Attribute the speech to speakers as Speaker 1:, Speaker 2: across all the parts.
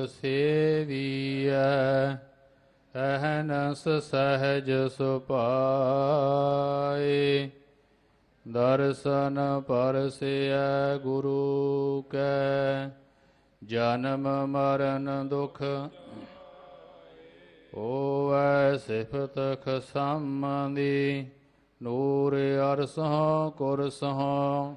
Speaker 1: ਗੁਰ ਸੇਵੀਐ, ਅਹਨਸ ਸਹਜ ਸੁਪਾਏ। ਦਰਸ਼ਨ ਪਰਸਿਐ ਗੁਰੂ ਕੈ, ਜਨਮ ਮਰਨ ਦੁਖ ਹੋਵੈ ਸਿਫਤ ਖਸਮਦੀ। ਨੂਰ ਅਰਸੋਂ ਕੁਰਸੋਂ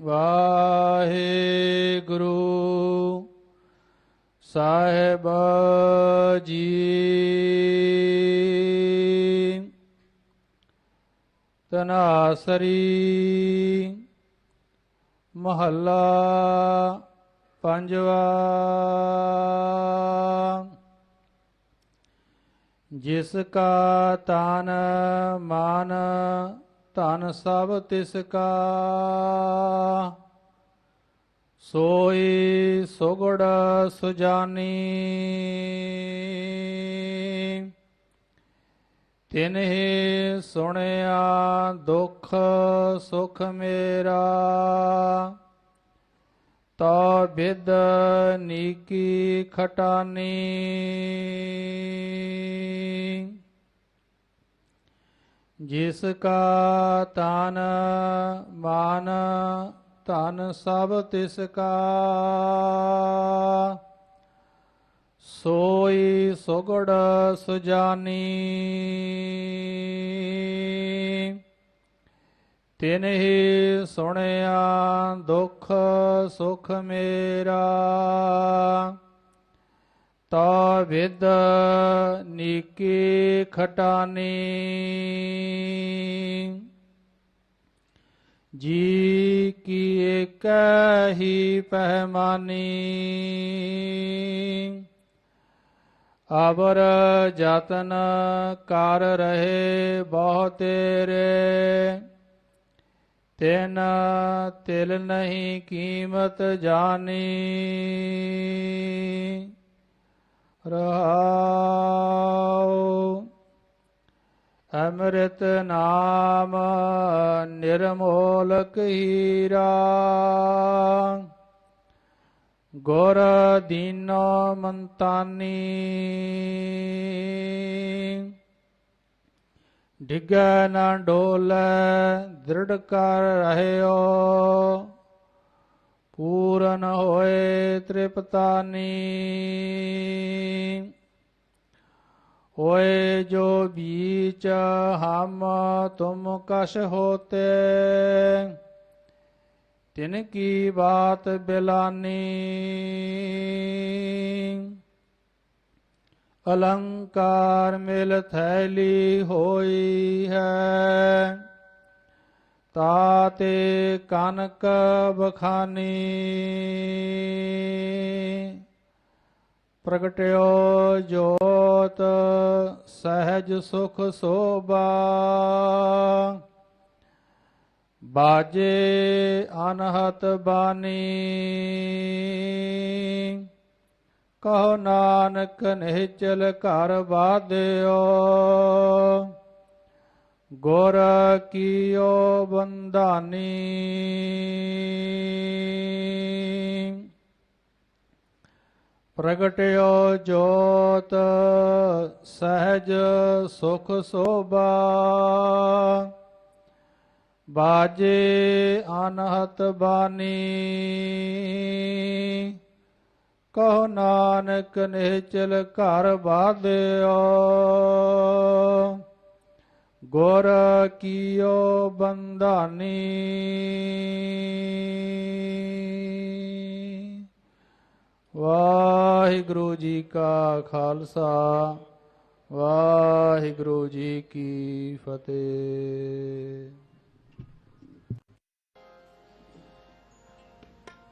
Speaker 1: ਵਾਹਿਗੁਰੂ ਸਾਹਿਬ ਜੀ। ਤਨਾਸਰੀ ਮਹੱਲਾ ਪੰਜਵਾ। ਜਿਸ ਕਾ ਤਨ ਮਨ ਧਨ ਸਭ ਤਿਸ ਕਾ। ਸੋਈ ਸੁਗੜ ਸੁਜਾਨੀ। ਤਿਨਹਿ ਸੁਣਿਆ ਦੁਖ ਸੁਖ ਮੇਰਾ। ਤਾ ਬਿਦ ਨੀਕੀ ਖਟਾਨੀ। ਜਿਸ ਕਾ ਤਨ ਮਾਨ ਧਨ ਸਭ ਤਿਸ ਕਾ ਸੋਈ ਸੁਗੜ ਸੁਜਾਨੀ ਤਿਨਹਿ ਸੁਣਿਆ ਦੁਖ ਸੁਖ ਮੇਰਾ ਤਾ ਵਿਦ ਨੀਕੀ ਖਟਾਨੀ ਜੀ ਕੀ ਏਕ ਹੀ ਪਹਿਮਾਨੀ ਅਵਰ ਜਤਨ ਕਰ ਰਹੇ ਬਹੁ ਤੇਰੇ ਤਿਨ ਤਿਲ ਨਹੀਂ ਕੀਮਤ ਜਾਣੀ ਰਹਾਉ ਅੰਮ੍ਰਿਤ ਨਾਮ ਨਿਰਮੋਲਕ ਹੀਰਾ। ਗੁਰ ਦੀਨੋ ਮੰਤਾਨੀ। ਡਿਗੈ ਨਾ ਡੋਲੈ ਦ੍ਰਿੜ ਕਰ ਰਹਿਓ। पूरन होए त्रिपतानी होए जो बीच हम तुम कश होते। तिनकी बात बिलानी। अलंकार मिल थैली होई है। ਤਾਤੇ ਕਨਕ ਬਖਾਨੀ ਪ੍ਰਗਟਿਓ ਜੋਤ ਸਹਿਜ ਸੁਖ ਸੋਭਾ। ਬਾਜੇ ਅਨਹਤ ਬਾਣੀ ਕਹੋ ਨਾਨਕ ਨਿਹਚਲ ਘਰ ਬਾਧਿਓ ਗੁਰ ਕੀਓ ਬੰਧਾਨੀ। ਪ੍ਰਗਟਿਓ ਜੋਤ ਸਹਿਜ ਸੁਖ ਸੋਭਾ। ਬਾਜੇ ਅਨਹਤ ਬਾਨੀ। ਕਹੋ ਨਾਨਕ ਨਿਹਚਲ ਘਰ ਬਾਧਿਓ ਗੁਰ ਕੀਓ ਬੰਧਾਨੀ। ਵਾਹਿਗੁਰੂ ਜੀ ਕਾ ਖਾਲਸਾ ਵਾਹਿਗੁਰੂ ਜੀ ਕੀ ਫਤਿਹ।